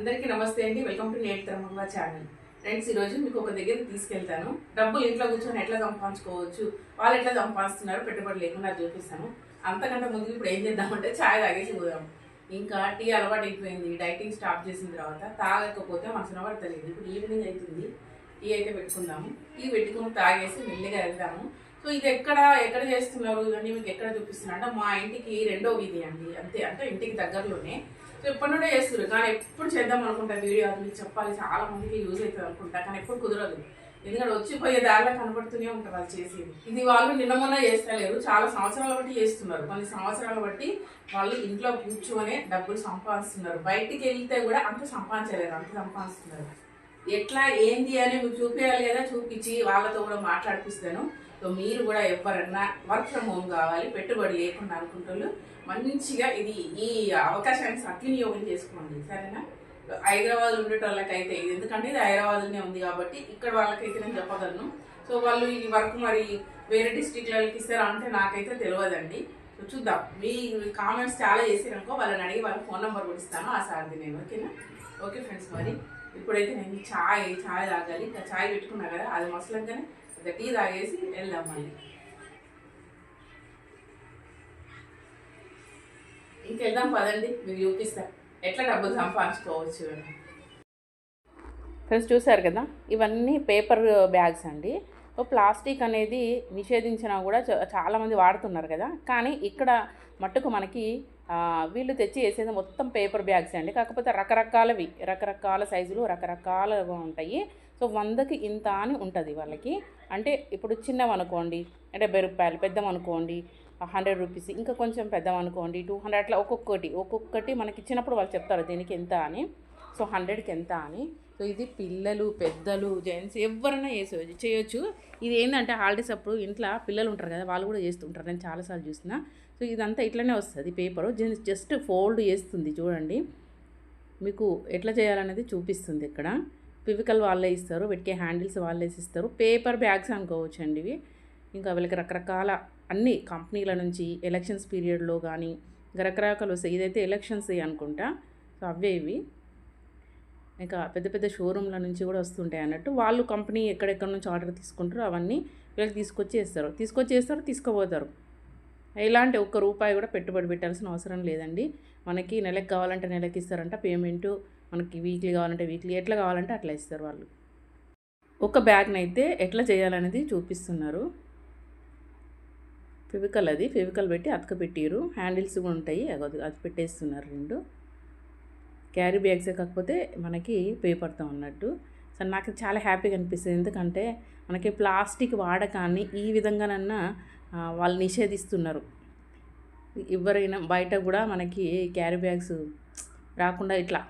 అందరికీ నమస్తే అండి. వెల్కమ్ టు నేట్ తరమంగా ఛానల్ ఫ్రెండ్స్ ఈరోజు మీకు ఒక దగ్గరికి తీసుకెళ్తాను. డబ్బులు ఇంట్లో కూర్చొని ఎట్లా సంపాదించుకోవచ్చు వాళ్ళు ఎట్లా సంపాదిస్తున్నారు పెట్టుబడి లేకుండా చూపిస్తాను. అంతకంటే ముందు ఇప్పుడు ఏం చేద్దామంటే ఛాయ్ తాగేసి పోదాం. ఇంకా టీ అలవాటు అయిపోయింది. డైటింగ్ స్టాప్ చేసిన తర్వాత తాగకపోతే మనసు నవ్వడతలేదు ఇప్పుడు ఈవినింగ్ అవుతుంది టీ అయితే పెట్టుకుందాము. టీ పెట్టుకుని తాగేసి మెల్లిగా వెళ్దాము సో ఇది ఎక్కడ ఎక్కడ చేస్తున్నారు? ఇవన్నీ మీకు ఎక్కడ చూపిస్తున్నారు అంటే మా ఇంటికి రెండో వీధి అండి. అంతే అంటే ఇంటికి దగ్గరలోనే. ఎప్పటి నుండే చేస్తున్నారు కానీ ఎప్పుడు చేద్దాం అనుకుంటా వీడియో అది మీకు చెప్పాలి. చాలా మందికి యూజ్ అవుతుంది అనుకుంటా కానీ ఎప్పుడు కుదరదు. ఎందుకంటే వచ్చిపోయే దారిలో కనబడుతూనే ఉంటారు వాళ్ళు చేసేది. ఇది వాళ్ళు నిన్న మొన్న చేస్తలేరు. చాలా సంవత్సరాల బట్టి చేస్తున్నారు. కొన్ని సంవత్సరాల బట్టి వాళ్ళు ఇంట్లో కూర్చొని డబ్బులు సంపాదిస్తున్నారు. బయటికి వెళ్తే కూడా అంత సంపాదించలేరు అంత సంపాదిస్తున్నారు. ఎట్లా ఏంది అని మీకు చూపించాలి కదా చూపించి వాళ్ళతో కూడా మాట్లాడిపిస్తాను. సో మీరు కూడా ఎవరన్నా వర్క్ ఫ్రమ్ హోమ్ కావాలి పెట్టుబడి లేకుండా అనుకుంటున్నారు మంచిగా ఇది ఈ అవకాశాన్ని సద్వినియోగం చేసుకోండి సరేనా? హైదరాబాద్ ఉండేటోళ్ళకైతే ఇది. ఎందుకంటే ఇది హైదరాబాద్లోనే ఉంది కాబట్టి ఇక్కడ వాళ్ళకైతే నేను చెప్పగలను. సో వాళ్ళు ఈ వర్క్ మరి వేరే డిస్ట్రిక్ట్లకి ఇస్తారా అంటే నాకైతే తెలియదండి. సో చూద్దాం. మీ కామెంట్స్ చాలా చేసారనుకో వాళ్ళని అడిగి వాళ్ళ ఫోన్ నెంబర్ కూడా ఇస్తాను ఆ సార్ది నేను ఓకేనా? ఓకే ఫ్రెండ్స్ మరి ఇప్పుడైతే నేను ఛాయ్ ఛాయ్ తాగాలి. ఇంకా ఛాయ్ పెట్టుకున్నా కదా అది మసలంగానే ఇక టీ తాగేసి వెళ్దాం మళ్ళీ. ఇంకెళ్దాం పదండి మీరు చూపిస్తా. ఎట్లా డబ్బులు సంపాదించుకోవచ్చు ఫ్రెండ్స్ చూసారు కదా? ఇవన్నీ పేపర్ బ్యాగ్స్ అండి. ప్లాస్టిక్ అనేది నిషేధించినా కూడా చాలామంది వాడుతున్నారు కదా? కానీ ఇక్కడ మట్టుకు మనకి వీళ్ళు తెచ్చి వేసేది మొత్తం పేపర్ బ్యాగ్స్ అండి. కాకపోతే రకరకాలవి రకరకాల సైజులు రకరకాలుగా ఉంటాయి. సో వందకి ఇంత అని ఉంటుంది వాళ్ళకి. అంటే ఇప్పుడు చిన్నవనుకోండి డెబ్బై రూపాయలు పెద్దమనుకోండి హండ్రెడ్ రూపీస్ ఇంకా కొంచెం పెద్దమనుకోండి టూ హండ్రెడ్ అట్లా ఒక్కొక్కటి ఒక్కొక్కటి మనకి ఇచ్చినప్పుడు వాళ్ళు చెప్తారు దీనికి ఎంత అని. సో హండ్రెడ్కి ఎంత అని. సో ఇది పిల్లలు పెద్దలు జెంట్స్ ఎవరైనా చేసే చేయొచ్చు. ఇది ఏంటంటే హాలిడేస్ అప్పుడు ఇంట్లో పిల్లలు ఉంటారు కదా వాళ్ళు కూడా చేస్తుంటారు. నేను చాలాసార్లు చూసిన. సో ఇదంతా ఇట్లనే వస్తుంది పేపరు. జస్ట్ ఫోల్డ్ చేస్తుంది చూడండి. మీకు ఎట్లా చేయాలనేది చూపిస్తుంది ఇక్కడ. ఫిజికల్ వాళ్ళే ఇస్తారు వీటికి హ్యాండిల్స్ వాళ్ళే ఇస్తారు. పేపర్ బ్యాగ్స్ అనుకోవచ్చు అండి ఇవి. ఇంకా వీళ్ళకి రకరకాల అన్ని కంపెనీల నుంచి ఎలక్షన్స్ పీరియడ్లో కానీ రకరకాలు వస్తాయి. ఇదైతే ఎలక్షన్స్ అనుకుంటా. సో అవే ఇవి. ఇంకా పెద్ద పెద్ద షోరూమ్ల నుంచి కూడా వస్తుంటాయి అన్నట్టు. వాళ్ళు కంపెనీ ఎక్కడెక్కడ నుంచి ఆర్డర్ తీసుకుంటారో అవన్నీ వీళ్ళకి తీసుకొచ్చి వేస్తారు. తీసుకొచ్చి వేస్తారు తీసుకుపోతారు. ఎలాంటి ఒక్క రూపాయి కూడా పెట్టుబడి పెట్టాల్సిన అవసరం లేదండి. మనకి నెలకు కావాలంటే నెలకి ఇస్తారంట. పేమెంటు మనకి వీక్లీ కావాలంటే వీక్లీ ఎట్లా కావాలంటే అట్లా ఇస్తారు వాళ్ళు. ఒక బ్యాగ్ని అయితే ఎట్లా చేయాలనేది చూపిస్తున్నారు. ఫెవికల్ అది ఫెవికల్ పెట్టి అతక పెట్టిరు. హ్యాండిల్స్ కూడా ఉంటాయి అది అది పెట్టేస్తున్నారు రెండు. క్యారీ బ్యాగ్సే కాకపోతే మనకి పేపర్తో ఉన్నట్టు. సో నాకు చాలా హ్యాపీగా అనిపిస్తుంది. ఎందుకంటే మనకి ప్లాస్టిక్ వాడకాన్ని ఈ విధంగానన్నా వాళ్ళు నిషేధిస్తున్నారు. ఎవరైనా బయట కూడా మనకి క్యారీ బ్యాగ్స్ రాకుండా ఇట్లా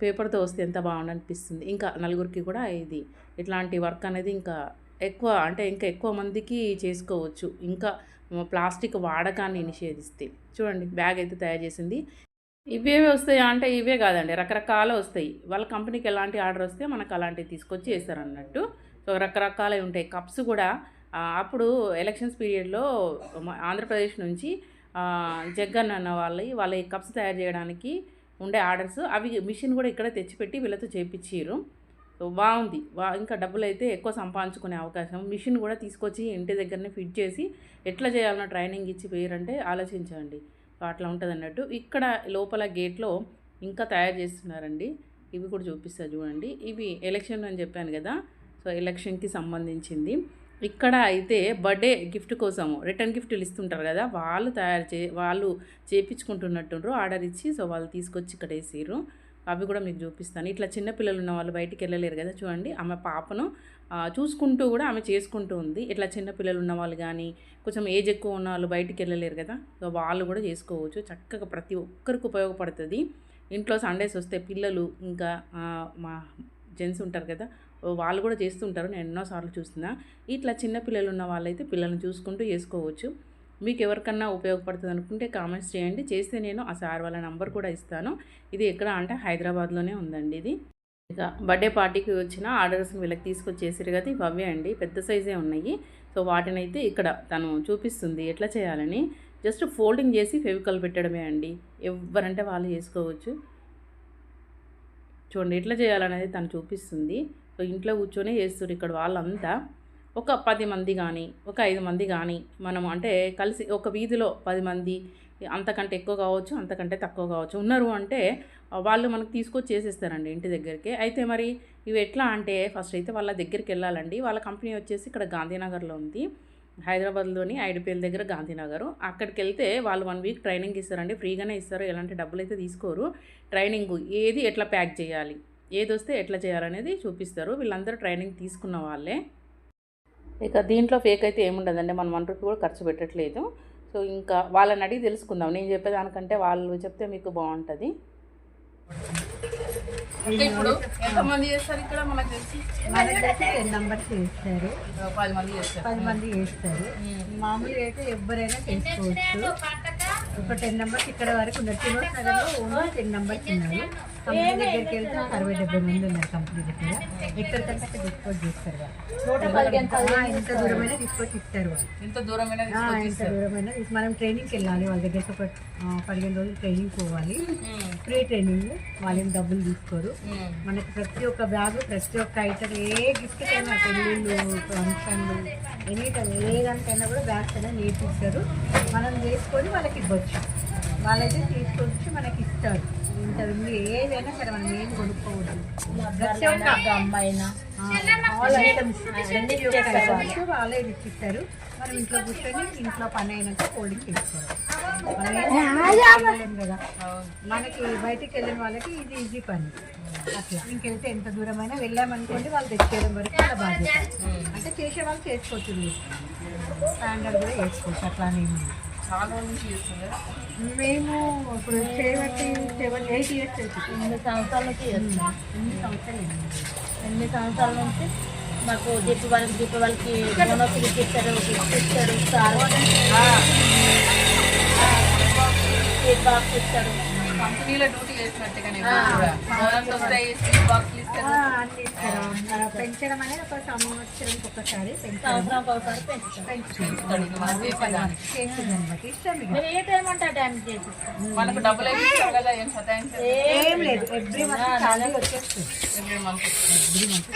పేపర్తో వస్తే ఎంత బాగుండు అనిపిస్తుంది ఇంకా నలుగురికి కూడా ఇది ఇట్లాంటి వర్క్ అనేది ఇంకా ఎక్కువ అంటే ఇంకా ఎక్కువ మందికి చేసుకోవచ్చు. ఇంకా ప్లాస్టిక్ వాడకాన్ని నిషేధిస్తే. చూడండి బ్యాగ్ అయితే తయారు చేసింది. ఇవేవి వస్తాయా అంటే ఇవే కాదండి రకరకాల వస్తాయి. వాళ్ళ కంపెనీకి ఎలాంటి ఆర్డర్ వస్తే మనకు అలాంటివి తీసుకొచ్చి వేస్తారు అన్నట్టు సో రకరకాలవి ఉంటాయి. కప్స్ కూడా అప్పుడు ఎలక్షన్స్ పీరియడ్లో ఆంధ్రప్రదేశ్ నుంచి ఆ, జగన్ అన్న వాళ్ళవి వాళ్ళ ఈ కప్స్ తయారు చేయడానికి ఉండే ఆర్డర్స్ అవి మిషన్ కూడా ఇక్కడ తెచ్చిపెట్టి వీళ్ళతో చేపించారు సో బాగుంది. ఇంకా డబ్బులు అయితే ఎక్కువ సంపాదించుకునే అవకాశం. మిషన్ కూడా తీసుకొచ్చి ఇంటి దగ్గరనే ఫిట్ చేసి ఎట్లా చేయాలన్న ట్రైనింగ్ ఇచ్చి పోయారంటే ఆలోచించండి. సో అట్లా ఉంటుంది అన్నట్టు ఇక్కడ లోపల గేట్లో ఇంకా తయారు చేస్తున్నారండి. ఇవి కూడా చూపిస్తారు చూడండి. ఇవి ఎలక్షన్ అని చెప్పాను కదా. సో ఎలక్షన్కి సంబంధించింది. ఇక్కడ అయితే బర్త్డే గిఫ్ట్ కోసం రిటర్న్ గిఫ్ట్లు ఇస్తుంటారు కదా వాళ్ళు తయారు చే వాళ్ళు చేపించుకుంటున్నట్టుండ్రు ఆర్డర్ ఇచ్చి సో వాళ్ళు తీసుకొచ్చి ఇక్కడ వేసారు అవి కూడా మీకు చూపిస్తాను. ఇట్లా చిన్నపిల్లలు ఉన్న వాళ్ళు బయటికి వెళ్ళలేరు కదా చూడండి. ఆమె పాపను చూసుకుంటూ కూడా ఆమె చేసుకుంటూ ఉంది. ఇట్లా చిన్నపిల్లలు ఉన్న వాళ్ళు కానీ కొంచెం ఏజ్ ఎక్కువ ఉన్న వాళ్ళు బయటికి వెళ్ళలేరు కదా సో వాళ్ళు కూడా చేసుకోవచ్చు. చక్కగా ప్రతి ఒక్కరికి ఉపయోగపడుతుంది. ఇంట్లో సండేస్ వస్తే పిల్లలు ఇంకా మా జెంట్స్ ఉంటారు కదా వాళ్ళు కూడా చేస్తుంటారు. నేను ఎన్నోసార్లు చూస్తున్నా. ఇట్లా చిన్న పిల్లలు ఉన్న వాళ్ళైతే పిల్లల్ని చూసుకుంటూ చేసుకోవచ్చు. మీకు ఎవరికన్నా ఉపయోగపడుతుంది అనుకుంటే కామెంట్స్ చేయండి. చేస్తే నేను ఆ సార్ వాళ్ళ నంబర్ కూడా ఇస్తాను. ఇది ఎక్కడ అంటే హైదరాబాద్లోనే ఉందండి ఇది. ఇక బర్త్డే పార్టీకి వచ్చిన ఆర్డర్స్ వీళ్ళకి తీసుకొచ్చేసారు కదా ఇవి అవే అండి. పెద్ద సైజే ఉన్నాయి. సో వాటినైతే ఇక్కడ తను చూపిస్తుంది ఎట్లా చేయాలని. జస్ట్ ఫోల్డింగ్ చేసి ఫెవికల్ పెట్టడమే అండి. ఎవరంటే వాళ్ళు చేసుకోవచ్చు. చూడండి ఎట్లా చేయాలనేది తను చూపిస్తుంది. ఇంట్లో కూర్చొని చేస్తారు ఇక్కడ వాళ్ళంతా. ఒక పది మంది కానీ ఒక ఐదు మంది కానీ మనం అంటే కలిసి ఒక వీధిలో పది మంది అంతకంటే ఎక్కువ కావచ్చు అంతకంటే తక్కువ కావచ్చు ఉన్నారు అంటే వాళ్ళు మనకు తీసుకొచ్చి చేసేస్తారండి ఇంటి దగ్గరికి. అయితే మరి ఇవి ఎట్లా అంటే ఫస్ట్ అయితే వాళ్ళ దగ్గరికి వెళ్ళాలండి. వాళ్ళ కంపెనీ వచ్చేసి ఇక్కడ గాంధీనగర్లో ఉంది. హైదరాబాద్లోని ఐడిపిఎల్ దగ్గర గాంధీనగర్. అక్కడికి వెళ్తే వాళ్ళు వన్ వీక్ ట్రైనింగ్ ఇస్తారండి. ఫ్రీగానే ఇస్తారు. ఎలాంటి డబ్బులు అయితే తీసుకోరు. ట్రైనింగ్ ఏది ఎట్లా ప్యాక్ చేయాలి? ఏది వస్తే ఎట్లా చేయాలనేది చూపిస్తారు. వీళ్ళందరూ ట్రైనింగ్ తీసుకున్న వాళ్ళే. ఇక దీంట్లో ఫేక్ అయితే ఏముండదండి. మనం వన్ రూపీ కూడా ఖర్చు పెట్టట్లేదు. సో ఇంకా వాళ్ళని అడిగి తెలుసుకుందాం. నేను చెప్పేదానికంటే వాళ్ళు చెప్తే మీకు బాగుంటుంది. ఇప్పుడు ఎంతమంది చేస్తారు ఇక్కడ? మనకు తెలిసి మన దగ్గర టెన్ నంబర్స్ చేస్తారు పది మంది చేస్తారు. పది మంది చేస్తారు. మామూలుగా అయితే ఎవరైనా చేసుకోవచ్చు. ఒక టెన్ నంబర్స్ ఇక్కడ వరకు ఓన్లీ టెన్ నంబర్స్ ఉన్నారు. కంపెనీ దగ్గరికి వెళ్తే ఒక అరవై డెబ్బై మంది ఉన్నారు కంపెనీ దగ్గర. ఎక్కడికంటే అక్కడ డిస్పోజ్ చేస్తారు ఎంత దూరమైనా తీసుకొచ్చి ఇస్తారు వాళ్ళు. ఎంత దూరమైన ఎంత దూరమైనా మనం ట్రైనింగ్కి వెళ్ళాలి. వాళ్ళ దగ్గరికి ఒక పదిహేను రోజులు ట్రైనింగ్ పోవాలి. Free training. వాళ్ళేం డబ్బులు తీసుకోరు. మనకి ప్రతి ఒక్క బ్యాగ్ ప్రతి ఒక్క ఐటమ్ ఏ గిఫ్ట్ అయినా పెళ్ళిళ్ళు ఫంక్షన్లు ఎనీ టైం ఏ దానికైనా కూడా బ్యాగ్స్ అయినా నేర్పిస్తారు. మనం చేసుకొని వాళ్ళకి ఇవ్వచ్చు. వాళ్ళైతే తీసుకొచ్చి మనకి ఇస్తారు. ఇంత ఉంది ఏదైనా సరే మనం ఏం కొనుక్కోవద్దు అమ్మాయినా. ఆల్ ఐటమ్స్ ఇచ్చిస్తారు మనం ఇంట్లో కూర్చొని ఇంట్లో పని అయినాక చేయలేం కదా? మనకి బయటికి వెళ్ళిన వాళ్ళకి ఇది ఈజీ పని. అట్లా. ఇంకెళ్తే ఎంత దూరమైనా వెళ్ళామనుకోండి వాళ్ళు తెచ్చేయడం వరకు వాళ్ళ బాధ్యత. అంటే చేసే వాళ్ళు చేసుకోవచ్చు. స్టాండర్డ్ కూడా చేసుకోవచ్చు. అట్లానే. చాలా నుంచి చేస్తున్నారు మేము ఇప్పుడు చేయబట్టి సెవెన్ ఎయిట్ ఇయర్స్ ఎనిమిది సంవత్సరాల నుంచి. ఎన్ని సంవత్సరాలు. ఎనిమిది సంవత్సరాల నుంచి మాకు జిప్పు వాళ్ళకి జిప్పు వాళ్ళకి ఇస్తారు గిఫ్ట్ ఇస్తారు సార్ బాక్స్ ఇస్తారు కంపెనీలో డ్యూటీ చేసినట్టుగానే వస్తాయి స్వీట్ బాక్స్లు ఇస్తారు. మన పెంచడం అనేది ఒక సంవత్సరం ఒకసారి పెంచుతాం. ఏ టైం అంటే ఆ టైం చేసిస్తాం మనకు డబ్బులు కదా ఏం సతాయించారు? ఏం లేదు. ఎవ్రీ మంత్ శాలరీ వచ్చేస్తుంది. ఎవ్రీ మంత్ ఎవ్రీ మంత్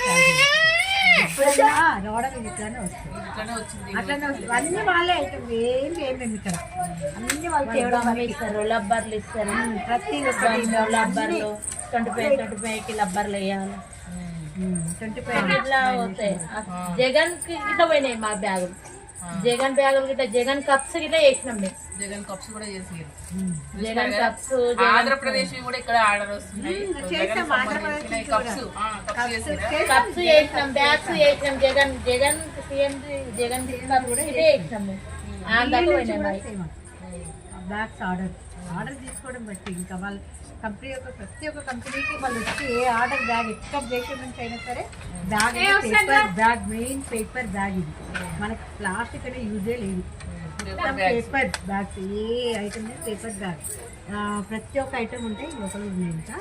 ఇట్లానే వస్తుంది. అట్లానే వస్తుంది. అన్ని వాళ్ళే ఏం ఇక్కడ. అన్ని వాళ్ళు చేయడం ఇస్తారు లబ్బర్లు ఇస్తారు. ప్రతి లబ్బర్లు ట్వంటీ ఫైవ్ ట్వంటీ ఫైవ్కి లబ్బర్లు వేయాలి. ట్వంటీ ఫైవ్ ఇట్లా వస్తాయి జగన్కి ఇట్లా పోయినాయి మా బ్యాగులు. జగన్ బ్యాగులు గిట్ట జగన్ కప్స్ గిట్ట వేసినాం మేము. జగన్ కప్స్ కూడా చేసారు. జగన్ కప్స్ ఆంధ్రప్రదేశ్ కూడా ఇక్కడ ఆర్డర్ వస్తున్నాయి. ఆంధ్రప్రదేశ్ కప్స్ కప్స్ వేసినాం బ్యాగ్స్ వేసినాం జగన్ జగన్ సీఎం జగన్ కూడా ఇదే మేము. పోయినాయి మరి బ్యాగ్స్ ఆర్డర్. ఆర్డర్ తీసుకోవడం బట్టి. ఇంకా వాళ్ళు కంపెనీ యొక్క ప్రతి ఒక్క కంపెనీకి వాళ్ళు వచ్చి ఏ ఆర్డర్ బ్యాగ్ ఎక్కడ దేశం నుంచి అయినా సరే bag paper bag main paper bag ఇది. మనకి ప్లాస్టిక్ అనే యూజే లేదు. Paper bags. ఏ ఐటమ్ పేపర్ బ్యాగ్. ప్రతి ఒక్క ఐటమ్ ఉంటాయి లోపల ఉన్నాయి ఇంకా.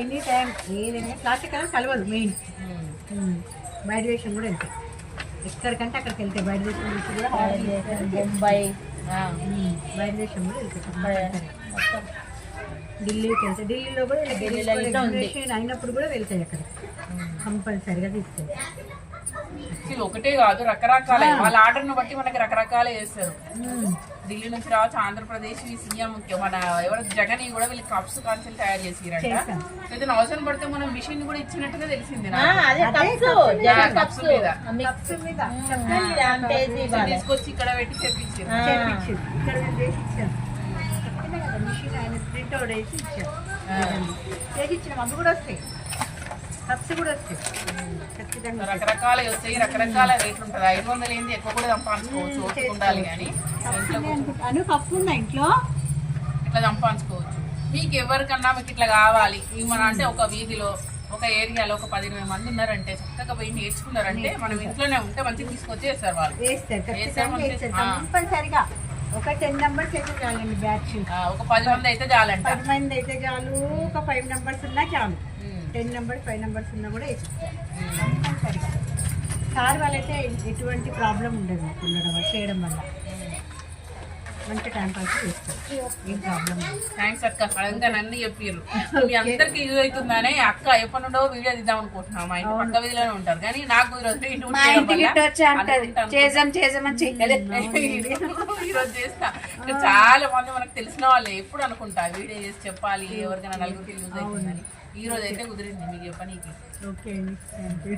ఎనీ టైం ఏదైనా ప్లాస్టిక్ అనేది కలవదు మెయిన్. బయట దేశం కూడా వెళ్తాయి ఎక్కడికంటే అక్కడికి వెళ్తాయి బయట దేశం నుంచి కూడా బొంబాయి ఉమ్, బయట దేశం కూడా. ఢిల్లీకి వెళ్తాయి ఢిల్లీలో కూడా ఢిల్లీలో అయినప్పుడు కూడా వెళ్తాయి అక్కడ. కంపల్సరీగా తీసుకెళ్తాయి ఒకటే కాదు రకరకాల. వాళ్ళ ఆర్డర్ను బట్టి మనకి రకరకాల చేస్తారు. ఢిల్లీ నుంచి రావచ్చు ఆంధ్రప్రదేశ్ ఈ సీఎం మన ఎవరు జగన్ కూడా వీళ్ళు కప్స్ కాన్సెల్ తయారు చేసిరంట. ఏదైనా అవసరం పడితే మనం మిషన్ కూడా ఇచ్చినట్టుగా తెలిసింది ఆ, నాకు. అదే కప్స్ మీద. మీద. తీసుకొచ్చి ఇక్కడ పెట్టి మేము చేసి ఇచ్చినాం. అవి కూడా వస్తాయి. కప్స్ కూడా ఖచ్చితంగా రకరకాల వస్తాయి రకరకాల రేట్లు ఉంటుంది. ఐదు వందలు ఏంది? ఎక్కువ కూడా సంపాదించుకోవచ్చు ఓపిక ఉండాలి కానీ. ఇంట్లో అను ఉందా ఇంట్లో? ఇట్లా సంపాదించుకోవచ్చు మీకు ఎవరికన్నా మీకు ఇట్లా కావాలి. మన అంటే ఒక వీధిలో ఒక ఏరియాలో ఒక పది ఇరవై మంది ఉన్నారంటే చక్కగా పోయి నేర్చుకున్నారంటే మనం ఇంట్లోనే ఉంటే మంచిగా తీసుకొచ్చి వేస్తారు వాళ్ళు. కంపల్సరిగా. ఒక టెన్ అయితే చాలండి బ్యాచ్. ఒక పది మంది అయితే చాలంట. పది మంది అయితే చాలు. ఒక ఫైవ్ నెంబర్స్ ఉన్నా చాలు. టెన్ నెంబర్స్ ఫైవ్ నెంబర్స్ ఉన్నా కూడా కంపల్సరిగా. సార్ వాళ్ళైతే ఎటువంటి ప్రాబ్లం ఉండదు ఉండడం చేయడం వల్ల. మంచి టైం పాస్ చేసుకోవచ్చు ఏం ప్రాబ్లం లేదు. థ్యాంక్స్ అక్క అదంతా నన్ను చెప్పారు మీ అందరికి యూజ్ అవుతుందనే అక్క ఎప్పటి నుండో వీడియో తీద్దాం అనుకుంటున్నాం. మా ఇంటి పక్క వీధిలోనే ఉంటారు. కానీ నాకు ఈరోజు చేస్తా. చాలా మంది మనకు తెలిసిన వాళ్ళే ఎప్పుడు అనుకుంటా వీడియో చేసి చెప్పాలి ఎవరికైనా నలుగురికి యూజ్ అవుతుందని. ఈ రోజు అయితే కుదిరింది మీకు చెప్పనీకి. ఓకే అండి. Thank you